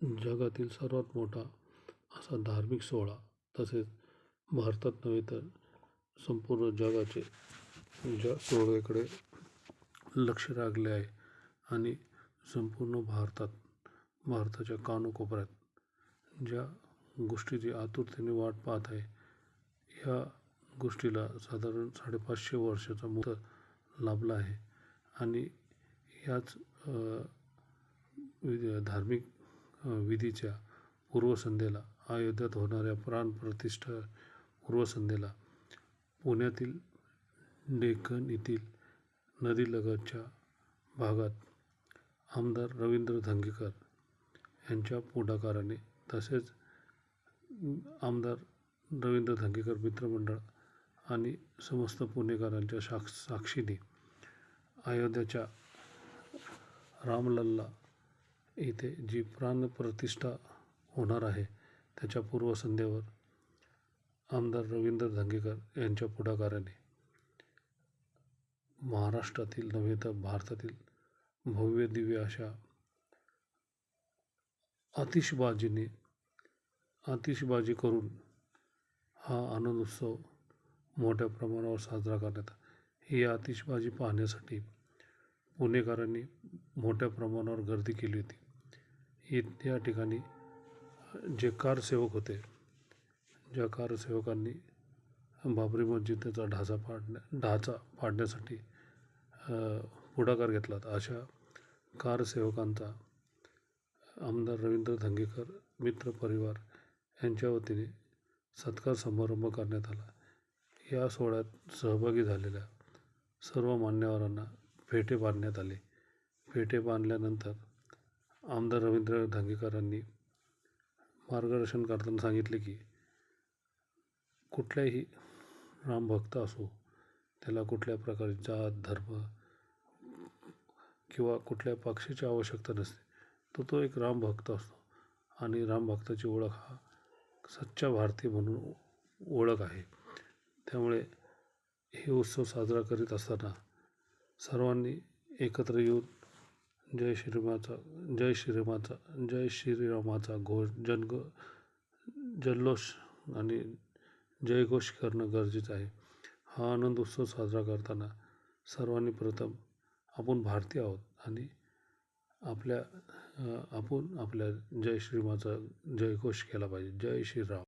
जगातील सर्वात मोठा असा धार्मिक सोहळा तसेच भारतात नव्हे तर संपूर्ण जगाचे ज्या सोहळ्याकडे लक्ष लागले आहे आणि संपूर्ण भारतात भारताच्या कानोकोपऱ्यात ज्या गोष्टीची आतुरतेने वाट पाहत आहे ह्या गोष्टीला साधारण साडेपाचशे वर्षाचा मुहूर्त लाभला आहे. आणि ह्याच धार्मिक विधीच्या पूर्वसंध्येला अयोध्येत होणाऱ्या प्राणप्रतिष्ठा पूर्वसंध्येला पुण्यातील डेक्कन येथील नदीलगतच्या भागात आमदार रवींद्र धंगेकर यांच्या पुढाकाराने तसेच आमदार रवींद्र धंगेकर मित्रमंडळ आणि समस्त पुणेकरांच्या साक्ष साक्षीने अयोध्येच्या रामलल्ला इथे जी प्राणप्रतिष्ठा होणार आहे त्याच्या पूर्वसंध्येवर आमदार रवींद्र धंगेकर यांच्या पुढाकाराने महाराष्ट्रातील नव्हे तर भारतातील भव्य दिव्य अशा आतिषबाजीने आतिषबाजी करून हा आनंद उत्सव मोठ्या प्रमाणावर साजरा करण्यात ही आतिषबाजी पाहण्यासाठी पुणेकरांनी मोठ्या प्रमाणावर गर्दी केली होती. या ठिकाणी जे कारसेवक होते ज्या कारसेवकांनी बाबरी मस्जिदचा ढाचा पाडण्या ढाचा पाडण्यासाठी पुढाकार घेतला अशा कारसेवकांचा आमदार रवींद्र धंगेकर मित्र परिवार यांच्या वतीने सत्कार समारंभ करण्यात आला. या सोहळ्यात सहभागी झालेल्या सर्व मान्यवरांना फेटे बांधण्यात आले. फेटे बांधल्यानंतर आमदार रवींद्र धांगेकरांनी मार्गदर्शन करताना सांगितले की कुठल्याही रामभक्त असो त्याला कुठल्या प्रकारे जात धर्म किंवा कुठल्या पक्षाची आवश्यकता नसते. तो तो एक रामभक्त असतो आणि रामभक्ताची ओळख हा सच्चा भारतीय म्हणून ओळख आहे. त्यामुळे हे उत्सव साजरा करीत असताना सर्वांनी एकत्र येऊन जय श्रीमाता जय श्रीमाता जय श्रीरामाचा घोष जनग जल्लोष आणि जयघोष करणं गरजेचं आहे. हा आनंद उत्सव साजरा करताना सर्वांनी प्रथम आपण भारतीय आहोत आणि आपल्या आपण आपल्या जय श्रीमाचा जयघोष केला पाहिजे. जय श्रीराम